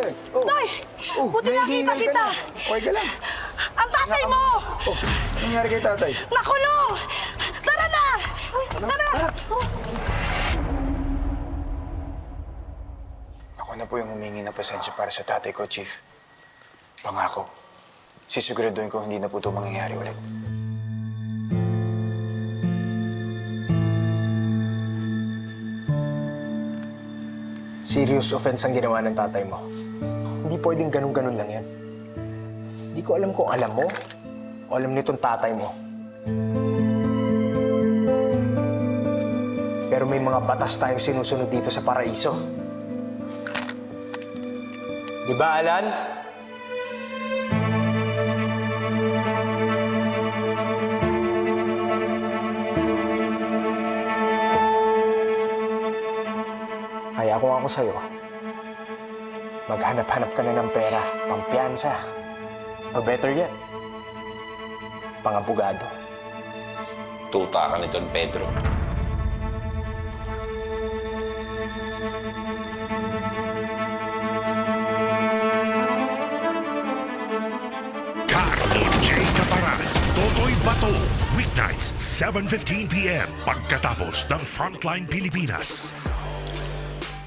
Tay! Oh. Nay! Oh, Buti nahihingal nakita ka kita! na. Okay ka lang. Ang tatay mo! Oh, ano nangyari kay tatay? Nakulong! Tara na! Tara! Ako na po yung humingi ng pasensya para sa tatay ko, Chief. Pangako. Sisiguraduhin ko hindi na po ito mangyayari ulit. Serious offense ang ginawa ng tatay mo. Hindi pwedeng ganun-ganun lang yan. Hindi ko alam kung alam mo o alam nitong tatay mo. Pero may mga batas tayong sinusunod dito sa paraiso. Di ba, Alan? Kaya kung ako sa'yo, maghanap-hanap ka na ng pera, pampiyansa. O better yet, pangabugado. Tuta ka ni Don Pedro. Carlo J. Caparas, Totoy Bato. Weeknights, 7.15pm. Pagkatapos ng Frontline Pilipinas.